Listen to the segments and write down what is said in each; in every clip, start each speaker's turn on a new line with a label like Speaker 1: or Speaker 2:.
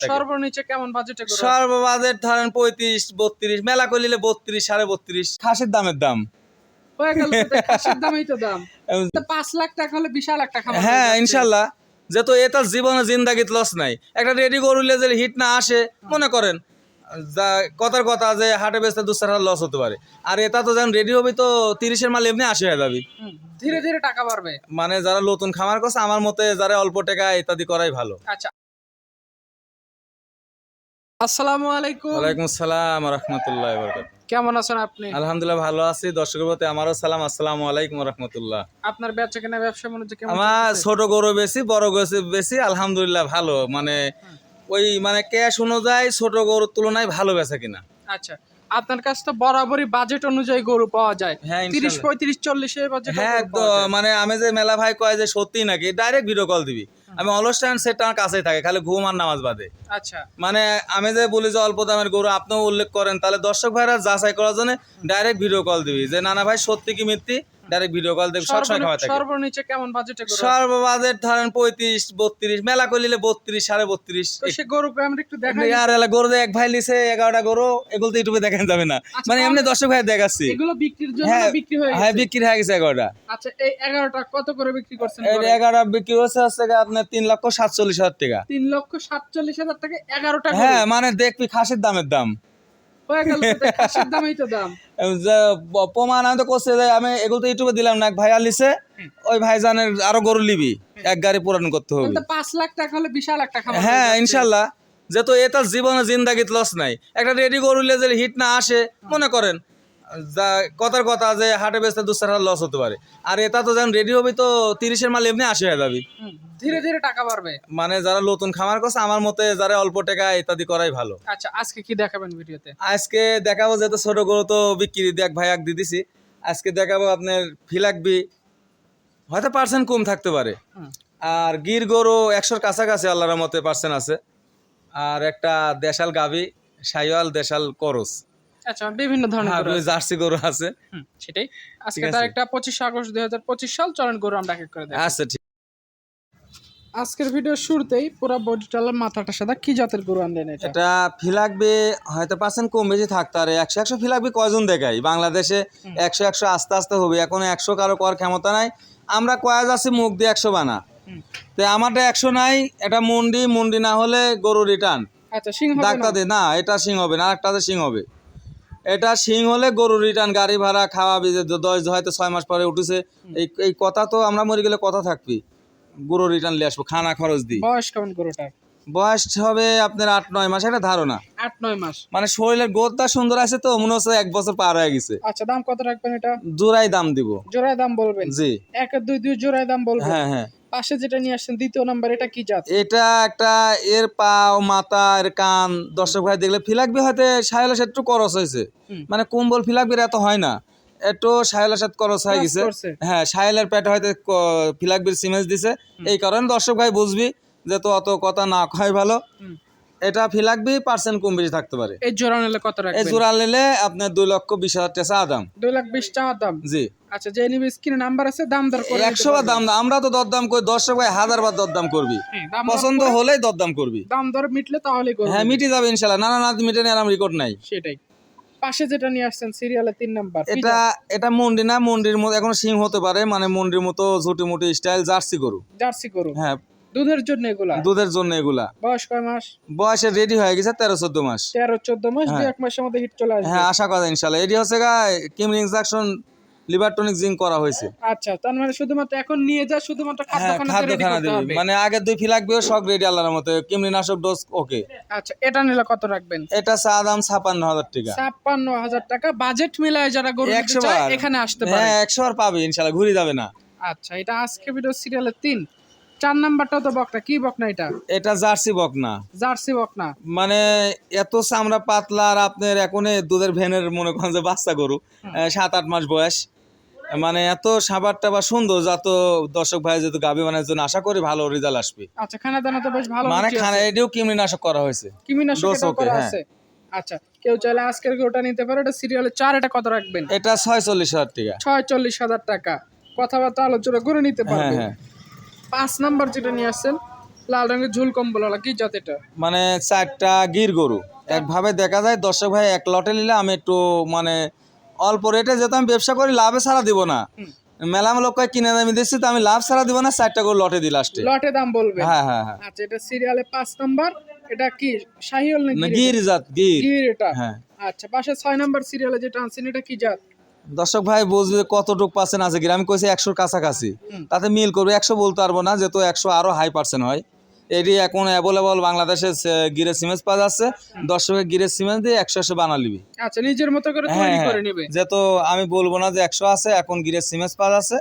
Speaker 1: সর্বনিচে কেমন বাজেটে গরু আছে?
Speaker 2: সর্ববাজেট ধরেন পঁয়ত্রিশ বত্রিশ মেলা করলে বত্রিশ সাড়ে বত্রিশ। খাসির দামের দাম।
Speaker 1: হয়ে গেল তো দামেই তো দাম। তো পাঁচ লাখ টাকা হলে বিশাল একটা খামার হ্যাঁ।
Speaker 2: ইনশাল্লাহ। যেহেতু এটা জীবনে জিন্দাগিত লস নাই। একটা রেডি গরুলে যে হিট না আসে মনে করেন যা কথার কথা যে হাটে বেচতে দু চার লস হতে পারে। আর এটা তো যখন রেডি হবে তো তিরিশের মাল এমনি আসে হয়ে যাবে।
Speaker 1: ধীরে ধীরে টাকা বাড়বে।
Speaker 2: মানে যারা নতুন খামার করছে আমার মতে যারা অল্প টাকা ইত্যাদি করাই ভালো।
Speaker 1: আচ্ছা আসসালামু আলাইকুম।
Speaker 2: ওয়ালাইকুম আসসালাম রহমতুল্লাহ
Speaker 1: কেমন আছেন আপনি?
Speaker 2: আলহামদুলিল্লাহ ভালো আছি। প্রতি আমারও সালাম। আসসালামু আলাইকুম রহমতুল্লাহ।
Speaker 1: আপনার বেচা কেনা ব্যবসা বাণিজ্য কেমন
Speaker 2: আমার ছোট গরু বেশি বড় গরু বেশি আলহামদুলিল্লাহ ভালো। মানে ওই মানে ক্যাশ অনুযায়ী ছোট গরুর তুলনায় ভালো বেচা কিনা।
Speaker 1: আচ্ছা আপনার কাছে তো বরাবরই বাজেট অনুযায়ী গরু পাওয়া যায়।
Speaker 2: হ্যাঁ,
Speaker 1: তিরিশ পঁয়ত্রিশ চল্লিশে বাজেট
Speaker 2: হ্যাঁ মানে আমি যে মেলা ভাই কয় যে সত্যি নাকি? ডাইরেক্ট ভিডিও কল দিবি। আমি অলস টাইম সেটা আমার কাছেই থাকে খালি ঘুম আর নামাজ বাদে।
Speaker 1: আচ্ছা।
Speaker 2: মানে আমি যে বলি যে অল্প দামের গরু আপনিও উল্লেখ করেন তাহলে দর্শক ভাইরা যাচাই করার জন্য ডাইরেক্ট ভিডিও কল দিবি। যে নানা ভাই সত্যি কি মিথ্যি? ডাইরেক্ট ভিডিও কল সবসময়
Speaker 1: সর্বনি-
Speaker 2: খাওয়া থাকে।
Speaker 1: সর্বনিচে কেমন বাজেটে গরু?
Speaker 2: সর্ববাজেট ধরেন পঁয়ত্রিশ বত্রিশ মেলা করলে বত্রিশ সাড়ে বত্রিশ।
Speaker 1: তো সে গরুকে আমরা একটু দেখাই
Speaker 2: আর এলা গরু এক ভাই লিছে এগারোটা গরু এগুলো তো ইউটিউবে দেখানো যাবে না। মানে এমনি দর্শক ভাই দেখাচ্ছি।
Speaker 1: এগুলো বিক্রির জন্য
Speaker 2: হ্যাঁ
Speaker 1: না বিক্রি হয়ে
Speaker 2: হ্যাঁ
Speaker 1: গেছে?
Speaker 2: বিক্রি হয়ে গেছে এগারোটা।
Speaker 1: আচ্ছা এই এগারোটা কত করে বিক্রি করছেন
Speaker 2: এই
Speaker 1: গরু?
Speaker 2: এগারোটা বিক্রি হচ্ছে আপনার তিন লক্ষ সাতচল্লিশ হাজার টাকা।
Speaker 1: তিন লক্ষ সাতচল্লিশ হাজার টাকা এগারোটা গরু।
Speaker 2: হ্যাঁ মানে দেখবি খাসির দামের দাম।
Speaker 1: হয়ে গেল খাসির তো দাম।
Speaker 2: প্রমাণ আমি তো করছে যে আমি এগুলো তো ইউটিউবে দিলাম না এক ভাই আলিছে ওই ভাইজানের আরও গরু লিবি এক গাড়ি পূরণ করতে হবে।
Speaker 1: পাঁচ লাখ টাকা হলে বিশাল একটা
Speaker 2: হ্যাঁ ইনশাল্লাহ। যে তো এটা জীবনে জিন্দাগিত লস নাই। একটা রেডি গরু যে হিট না আসে মনে করেন যা কথার কথা যে হাটে বেচতে দু চার লস হতে পারে। আর এটা তো যখন রেডি হবে তো তিরিশের মাল এমনি আসে হয়ে যাবে।
Speaker 1: ধীরে ধীরে টাকা বাড়বে।
Speaker 2: মানে যারা নতুন খামার করছে আমার মতে যারা অল্প টাকা ইত্যাদি করাই ভালো।
Speaker 1: আচ্ছা আজকে কি দেখাবেন ভিডিওতে?
Speaker 2: আজকে দেখাবো যেহেতু ছোট গরু তো বিক্রি দেখ ভাই এক দিয়ে দিছি। আজকে দেখাবো আপনার ফিলাকবি হয়তো পার্সেন্ট কম থাকতে পারে। আর গির গরু একশোর কাছাকাছি আল্লাহর মতে পার্সেন্ট আছে। আর একটা দেশাল গাবি সাইওয়াল দেশাল করস।
Speaker 1: আচ্ছা বিভিন্ন ধরনের গরু
Speaker 2: জার্সি গরু আছে।
Speaker 1: সেটাই। আজকে তার একটা পঁচিশে আগস্ট দুই হাজার পঁচিশ সাল চলেন গরু আমরা এক করে
Speaker 2: আচ্ছা ঠিক।
Speaker 1: আজকের ভিডিওর শুরুতেই পুরো বডিটালের মাথাটার সাথে কি জাতের গরু আনলেন এটা?
Speaker 2: এটা ফিলাকবি হয়তো পার্সেন্ট কম বেশি থাকতে পারে একশো একশো ফিলাকবি কয়জন দেখাই? বাংলাদেশে একশো একশো আস্তে আস্তে হবে। এখন একশো কারও কর ক্ষমতা নাই। আমরা কয়েক আছি মুখ দিয়ে একশো বানা। তো আমারটা একশো নাই এটা মুন্ডি মুন্ডি না হলে গরু রিটার্ন
Speaker 1: আচ্ছা সিংহ
Speaker 2: ডাক্তার না? এটা সিং হবে না আরেকটাতে সিং হবে। এটা সিং হলে গরু রিটার্ন গাড়ি ভাড়া খাওয়া বিজে দশ হয়তো ছয় মাস পরে উঠেছে। এই এই কথা তো আমরা মরে গেলে কথা থাকবি। গরু রিটার্ন নিয়ে আসব খানা খরচ দিই
Speaker 1: বয়স কেমন গরুটার
Speaker 2: বয়স হবে আপনার আট নয় মাস একটা ধারণা।
Speaker 1: আট নয় মাস।
Speaker 2: মানে শরীরের গোদটা সুন্দর আছে তো মনে হচ্ছে এক বছর পার হয়ে গেছে।
Speaker 1: আচ্ছা দাম কত রাখবেন এটা?
Speaker 2: জোড়াই দাম দিব।
Speaker 1: জোড়ায় দাম বলবেন?
Speaker 2: জি।
Speaker 1: এক দুই দুই জোড়ায় দাম বলবেন?
Speaker 2: হ্যাঁ হ্যাঁ।
Speaker 1: পাশে যেটা নিয়ে আসছেন দ্বিতীয় নাম্বার এটা কি জাত?
Speaker 2: এটা একটা এর পা ও মাথা এর কান দর্শক ভাই দেখলে ফিলাকবি হয়তো সাহেলের একটু করস হয়েছে। মানে কম্বল ফিলাকবির এত হয় না। একটু সাহেলের সাথে করস হয়ে গেছে। হ্যাঁ সাহেলের পেটে হয়তো ফিলাকবির সিমেজ দিছে। এই কারণে দর্শক ভাই বুঝবি যে তো অত কথা না কয় ভালো। এটা ফিলাকবি পার্সেন্ট কম বেশি থাকতে পারে।
Speaker 1: এই জোড়া নিলে কত
Speaker 2: এই
Speaker 1: রাখবেন
Speaker 2: জোড়া নিলে আপনার দুই লক্ষ বিশ হাজার টাকা দাম।
Speaker 1: দুই লাখ বিশ দাম।
Speaker 2: জি।
Speaker 1: আচ্ছা যে নিবে স্ক্রিনে নাম্বার আছে দাম দর করে নিতে
Speaker 2: একশো বার
Speaker 1: পারবেন।
Speaker 2: দাম আমরা তো দরদাম করি দর্শক ভাই হাজার বার দরদাম করবি।
Speaker 1: হ্যাঁ,
Speaker 2: পছন্দ হলেই দরদাম করবি।
Speaker 1: দাম দর মিটলে তাহলে করবেন
Speaker 2: হ্যাঁ মিটে যাবে ইনশাল্লাহ। না না না মিটে আরাম রেকর্ড নাই।
Speaker 1: সেটাই। পাশে যেটা নিয়ে আসছেন সিরিয়ালে তিন নাম্বার
Speaker 2: এটা এটা মন্ডি না মন্ডির মতো এখন সিং হতে পারে মানে মন্ডির মতো ঝুটি মুটি স্টাইল জার্সি গরু।
Speaker 1: জার্সি গরু?
Speaker 2: হ্যাঁ।
Speaker 1: দুধের জন্য এগুলা?
Speaker 2: দুধের জন্য এগুলা।
Speaker 1: বয়স কয় মাস?
Speaker 2: বয়সে রেডি হয়ে গেছে তেরো চোদ্দ মাস।
Speaker 1: তেরো চোদ্দ মাস দুই
Speaker 2: হ্যাঁ।
Speaker 1: এক মাসের মধ্যে হিট চলে আসবে।
Speaker 2: হ্যাঁ আশা করা ইনশাল্লাহ। এটি হচ্ছে গা কিম ইনজেকশন লিভার টনিক জিঙ্ক করা হয়েছে।
Speaker 1: আচ্ছা তার মানে শুধুমাত্র এখন নিয়ে যা শুধুমাত্র
Speaker 2: হ্যাঁ
Speaker 1: খাদ্যখানা করতে
Speaker 2: দিবি। মানে আগের দুই ফিলাকবিও সব রেডি আল্লাহর মতো কিমরিনাশক ডোজ ওকে
Speaker 1: আচ্ছা এটা নিলে কত রাখবেন?
Speaker 2: এটা চা দাম ছাপান্ন হাজার টাকা।
Speaker 1: ছাপ্পান্ন হাজার টাকা। বাজেট মিলায় যারা গরু
Speaker 2: একশো বার।
Speaker 1: এখানে আসতে পারে।
Speaker 2: হ্যাঁ একশো আর পাবে ইনশাল্লাহ ঘুরে যাবে না।
Speaker 1: আচ্ছা এটা আজকে ভিডিও সিরিয়ালের তিন। চার নাম্বারটাও তো বকনা কি বকনা এটা?
Speaker 2: এটা জার্সি বক না
Speaker 1: জার্সি বকনা।
Speaker 2: মানে এত চামড়া পাতলা আর আপনার এখন দুধের ভ্যানের মনে করেন যে বাচ্চা গরু সাত আট মাস বয়স। মানে এত সাবার টাবার সুন্দর যত দর্শক ভাই যেহেতু গাভী বানার জন্য আশা করি ভালো রেজাল্ট আসবে।
Speaker 1: আচ্ছা খানা দানা তো বেশ ভালো
Speaker 2: মানে খানা। এটিও কৃমিনাশক করা হয়েছে। Dose
Speaker 1: করা
Speaker 2: হ্যাঁ।
Speaker 1: আছে আচ্ছা কেউ চাইলে আজকের ওটা নিতে পারে। এটা সিরিয়ালে চার এটা কত রাখবেন?
Speaker 2: এটা ছয় চল্লিশ হাজার টাকা।
Speaker 1: ছয় চল্লিশ হাজার টাকা। কথাবার্তা আলোচনা করে নিতে
Speaker 2: হ্যাঁ
Speaker 1: পারবে
Speaker 2: হ্যাঁ।
Speaker 1: পাঁচ নাম্বার যেটা নিয়ে আসছেন লাল রঙের ঝুল কম্বল ওলা কি জাত এটা?
Speaker 2: মানে চারটা গির গরু। একভাবে দেখা যায় দর্শক ভাই এক লটে নিলে আমি একটু মানে অল্প রেটে যেহেতু আমি ব্যবসা করি লাভে ছাড়া দিব না।
Speaker 1: হুম।
Speaker 2: মেলা লোক কিনে দামি দিচ্ছি তো আমি লাভ ছাড়া দিব না চারটা গরু লটে দিই লাস্টে
Speaker 1: লটে দাম বলবে?
Speaker 2: হ্যাঁ হ্যাঁ হ্যাঁ।
Speaker 1: আচ্ছা এটা সিরিয়ালে পাঁচ নাম্বার এটা কি শাহিওল
Speaker 2: না, গির জাত গির।
Speaker 1: গির এটা?
Speaker 2: হ্যাঁ।
Speaker 1: আচ্ছা পাশে ছয় নাম্বার সিরিয়ালে যেটা আনছেন এটা কি জাত?
Speaker 2: দর্শক ভাই বুঝবে কতটুক পার্সেন্ট আছে গির? আমি কইছি একশোর কাছাকাছি। তাতে মিল করবে একশো বলতে পারব না যেহেতু একশো আরও হাই পার্সেন্ট হয়। এটি এখন অ্যাভেলেবল বাংলাদেশে গিরে সিমেন্স পাওয়া যাচ্ছে। দর্শকের গিরে সিমেন্স দিয়ে একশো একশো বানা লিবি
Speaker 1: আচ্ছা নিজের মতো করে
Speaker 2: হ্যাঁ
Speaker 1: তৈরি
Speaker 2: হ্যাঁ
Speaker 1: করে নেবে?
Speaker 2: যেহেতু আমি বলব না যে একশো আছে এখন গিরের সিমেন্স পাওয়া যাচ্ছে।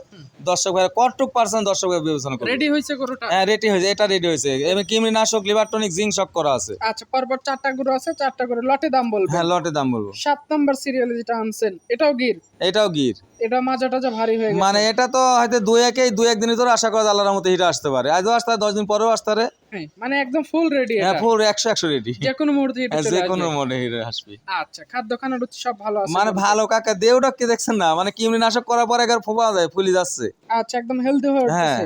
Speaker 2: দর্শক ভাই কতটুক পার্সেন্ট দর্শক ভাই বিবেচনা করবে?
Speaker 1: রেডি হয়েছে গরুটা?
Speaker 2: হ্যাঁ রেডি হয়েছে এটা রেডি হয়েছে। এবং কিমরিনাশক লিভারটনিক জিঙ্ক সব করা আছে।
Speaker 1: আচ্ছা পরপর চারটা গরু আছে চারটা গরু। লটে দাম বলবে?
Speaker 2: হ্যাঁ লটে দাম বলব।
Speaker 1: সাত নম্বর সিরিয়ালে যেটা আনছেন এটাও গির?
Speaker 2: এটাও গির।
Speaker 1: এটা মাজা টাজা ভারী হয়ে গেছে।
Speaker 2: মানে এটা তো হয়তো দুই একেই দুই একদিনের ধরে আশা করা যায় আল্লাহর মতো হিটা আসতে পারে। আজও আসতে দশ দিন পরেও আসতে পারে।
Speaker 1: হ্যাঁ মানে একদম ফুল রেডি
Speaker 2: হ্যাঁ ফুল একশো একশো রেডি
Speaker 1: যে কোনো মুহূর্তে এটা
Speaker 2: যে কোনো মনে হিরে আসবে।
Speaker 1: আচ্ছা খাদ্য রুচি সব ভালো আছে।
Speaker 2: মানে ভালো কাকা কি দেখছেন না? মানে নাশক করার পরে একবার ফোপা যায় ফুলি যাচ্ছে।
Speaker 1: আচ্ছা একদম হেলদি হয়ে
Speaker 2: হ্যাঁ।
Speaker 1: উঠছে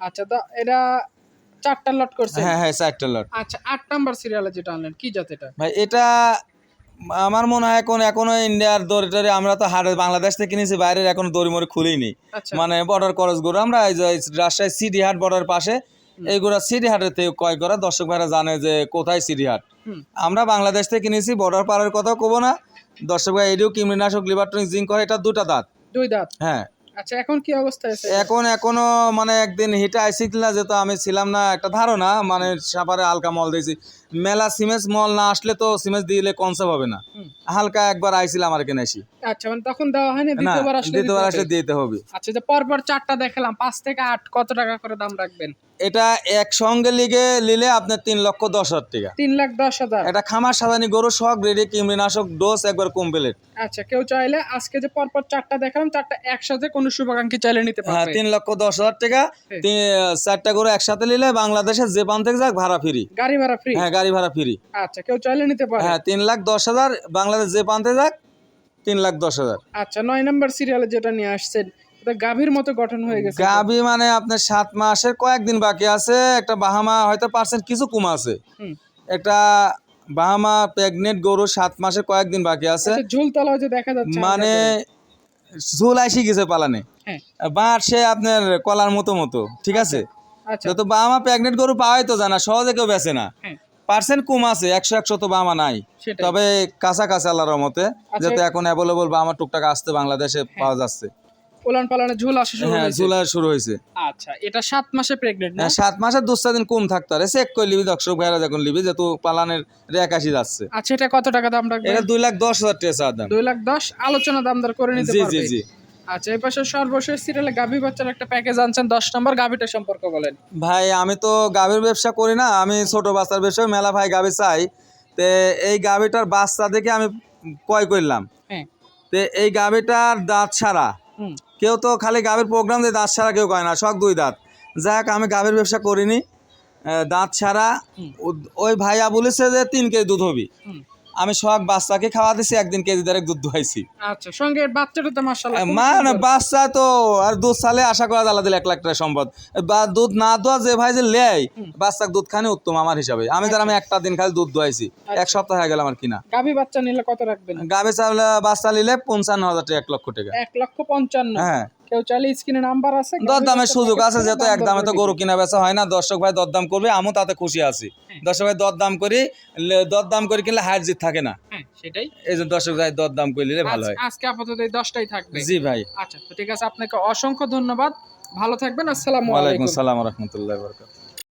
Speaker 1: আচ্ছা তো এটা চারটা লট করছে?
Speaker 2: হ্যাঁ হ্যাঁ চারটা লট
Speaker 1: আচ্ছা আট নাম্বার সিরিয়ালে যেটা আনলেন কি জাত এটা?
Speaker 2: ভাই এটা আমার মনে হয় এখন এখনও ইন্ডিয়ার দড়ি টড়ি আমরা তো হাটে বাংলাদেশ থেকে কিনেছি বাইরের এখনও দড়ি মরি খুলিনি।
Speaker 1: আচ্ছা।
Speaker 2: মানে বর্ডার করস গরু আমরা রাজশাহী সিটি হাট বর্ডার পাশে এইগুলা সিরিহাটেতে কয় থেকে ক্রয় করা। দর্শক ভাইরা জানে যে কোথায়
Speaker 1: সিরিহাট।
Speaker 2: আমরা বাংলাদেশ থেকে কিনেছি বর্ডার পাড়ের কথা কব না। দর্শক ভাই এটিও কিমরিনাশক লিভারটনিক জিঙ্ক করে এটা দুটা দাঁত।
Speaker 1: দুই দাঁত।
Speaker 2: হ্যাঁ।
Speaker 1: আচ্ছা এখন কি অবস্থায় আছে?
Speaker 2: এখন এখনও মানে একদিন হিটে আমি ছিলাম না একটা ধারণা মানে সাপারে হালকা মল দিয়েছি। মেলা সিমেন্স মল না আসলে তো সিমেন্স দিলে কনসেপ্ট হবে না। হালকা একবার আইছিল আমার এখানে এসি
Speaker 1: আচ্ছা মানে তখন দেওয়া হয়নি দ্বিতীয়বার আসলে
Speaker 2: দ্বিতীয়বার আসলে দিতে হবে।
Speaker 1: আচ্ছা যে পরপর চারটা দেখালাম পাঁচ থেকে আট কত টাকা করে দাম রাখবেন?
Speaker 2: এটা একসঙ্গে লিগে নিলে আপনার তিন লক্ষ দশ হাজার টাকা।
Speaker 1: তিন লাখ দশ হাজার?
Speaker 2: এটা খামার সাজানি গরু কীটনাশক ডোজ একবার কমপ্লিট
Speaker 1: আচ্ছা কেউ চাইলে আজকে যে পরপর চারটা দেখালাম চারটা একসাথে কোনো শুভাকাঙ্ক্ষী চাইলে নিতে
Speaker 2: হ্যাঁ
Speaker 1: পারবে।
Speaker 2: তিন লক্ষ দশ হাজার টাকা।
Speaker 1: হ্যাঁ।
Speaker 2: চারটা গরু একসাথে নিলে বাংলাদেশের যে পান থেকে যাক ভাড়া ফ্রি
Speaker 1: গাড়ি ভাড়া ফ্রি
Speaker 2: হ্যাঁ গাড়ি ভাড়া ফ্রি
Speaker 1: আচ্ছা কেউ চাইলে নিতে পারে
Speaker 2: হ্যাঁ তিন লাখ দশ হাজার বাংলাদেশ যে পান্তে যাক তিন লাখ দশ হাজার।
Speaker 1: আচ্ছা নয় নম্বর সিরিয়ালে যেটা নিয়ে আসছেন এটা গাভীর মতো গঠন হয়ে গেছে।
Speaker 2: গাবি মানে আপনার সাত মাসের কয়েকদিন বাকি আছে একটা বাহামা হয়তো পার্সেন্ট কিছু কম আছে।
Speaker 1: হুম।
Speaker 2: একটা বাহামা প্রেগনেন্ট গরু সাত মাসের কয়েকদিন বাকি আছে।
Speaker 1: আচ্ছা ঝুলতলা যে দেখা যাচ্ছে
Speaker 2: মানে ঝুল আইসি গেছে পালানে।
Speaker 1: হ্যাঁ।
Speaker 2: বাঁট সে আপনার কলার মতো মতো ঠিক আছে?
Speaker 1: আচ্ছা।
Speaker 2: যত বাহামা প্রেগনেন্ট গরু পাওয়াই তো জানা সহজে কেউ বেছে না।
Speaker 1: হ্যাঁ।
Speaker 2: পার্সেন্ট কম আছে একশো একশো তো বামা নাই। তবে কাছাকাছি আল্লাহর মতে
Speaker 1: আচ্ছা।
Speaker 2: যাতে এখন অ্যাভেলেবল বামা টুকটাক আসতে বাংলাদেশে পাওয়া যাচ্ছে।
Speaker 1: উলান পালানে ঝুল আসা শুরু
Speaker 2: হ্যাঁ ঝুলা শুরু হয়েছে।
Speaker 1: আচ্ছা এটা সাত মাসে প্রেগনেন্ট না?
Speaker 2: হ্যাঁ, সাত মাসের দু চার দিন কম থাকতে পারে। চেক করে লিবি দর্শক ভাইরা যখন লিবি যেহেতু পালানের রেকাশি যাচ্ছে।
Speaker 1: আচ্ছা এটা কত টাকা দাম রাখবে
Speaker 2: এটা দুই লাখ দশ হাজার টাকা দাম।
Speaker 1: দুই লাখ দশ আলোচনা দাম দর করে নিতে
Speaker 2: জি জি জি।
Speaker 1: আচ্ছা এই পাশে সর্বশেষ সিরিয়ালে গাভী বাচ্চার একটা প্যাকেজ আনছেন দশ নম্বর গাভীটা সম্পর্ক বলেন।
Speaker 2: ভাই আমি তো গাভীর ব্যবসা করি না আমি ছোট বাচ্চার ব্যবসা মেলা ভাই গাভী চাই। তে এই গাভীটার বাচ্চা দেখে আমি ক্রয় করলাম।
Speaker 1: হ্যাঁ।
Speaker 2: তে এই গাভীটার দাঁত ছাড়া কেউ তো খালি গাভীর প্রোগ্রাম দিয়ে দাঁত ছাড়া কেউ কয় না শখ দুই দাঁত। যাক আমি গাভীর ব্যবসা করিনি। দাঁত ছাড়া ওই ভাইয়া বলেছে যে তিন কেজি দুধ হবি। আমি সব বাচ্চাকে খাওয়া দিছি একদিন কেজি দেড়েক দুধ দোয়াইছি
Speaker 1: আচ্ছা সঙ্গে বাচ্চাটা তো মাশাআল্লাহ
Speaker 2: মা না বাচ্চা তো আর দুধ চালে আশা করা জ্বালা দিলে এক লাখ টাকা সম্পদ। বা দুধ না দোয়া যে ভাই যে লেয় বাচ্চাকে দুধ খানি উত্তম আমার হিসাবে। আমি তার আমি একটা দিন খালি দুধ দোয়াইছি এক সপ্তাহ হয়ে গেল আমার কিনা।
Speaker 1: গাভী বাচ্চা নিলে কত রাখবেন?
Speaker 2: গাবে চাউলে বাচ্চা নিলে পঞ্চান্ন হাজার টাকা এক লক্ষ টাকা।
Speaker 1: এক লক্ষ পঞ্চান্ন।
Speaker 2: হ্যাঁ।
Speaker 1: কেউ চাইলে স্ক্রিনে নাম্বার আছে
Speaker 2: দরদামের সুযোগ আছে যেহেতু
Speaker 1: দাম
Speaker 2: এক দামে তো গরু কিনা বেচা হয় না দর্শক ভাই দরদাম করবে আমিও তাতে খুশি আছি। দর্শক ভাই দরদাম করি দরদাম করে কিনলে হার জিত থাকে না।
Speaker 1: হ্যাঁ সেটাই।
Speaker 2: এই যে দর্শক ভাই দরদাম করে নিলে ভালো হয়।
Speaker 1: আজকে আপাতত এই দশটাই থাকবে।
Speaker 2: জি ভাই।
Speaker 1: আচ্ছা তো ঠিক আছে আপনাকে অসংখ্য ধন্যবাদ। ভালো থাকবেন আসসালামু আলাইকুম।
Speaker 2: আসসালাম রহমতুল্লাহ বরকাত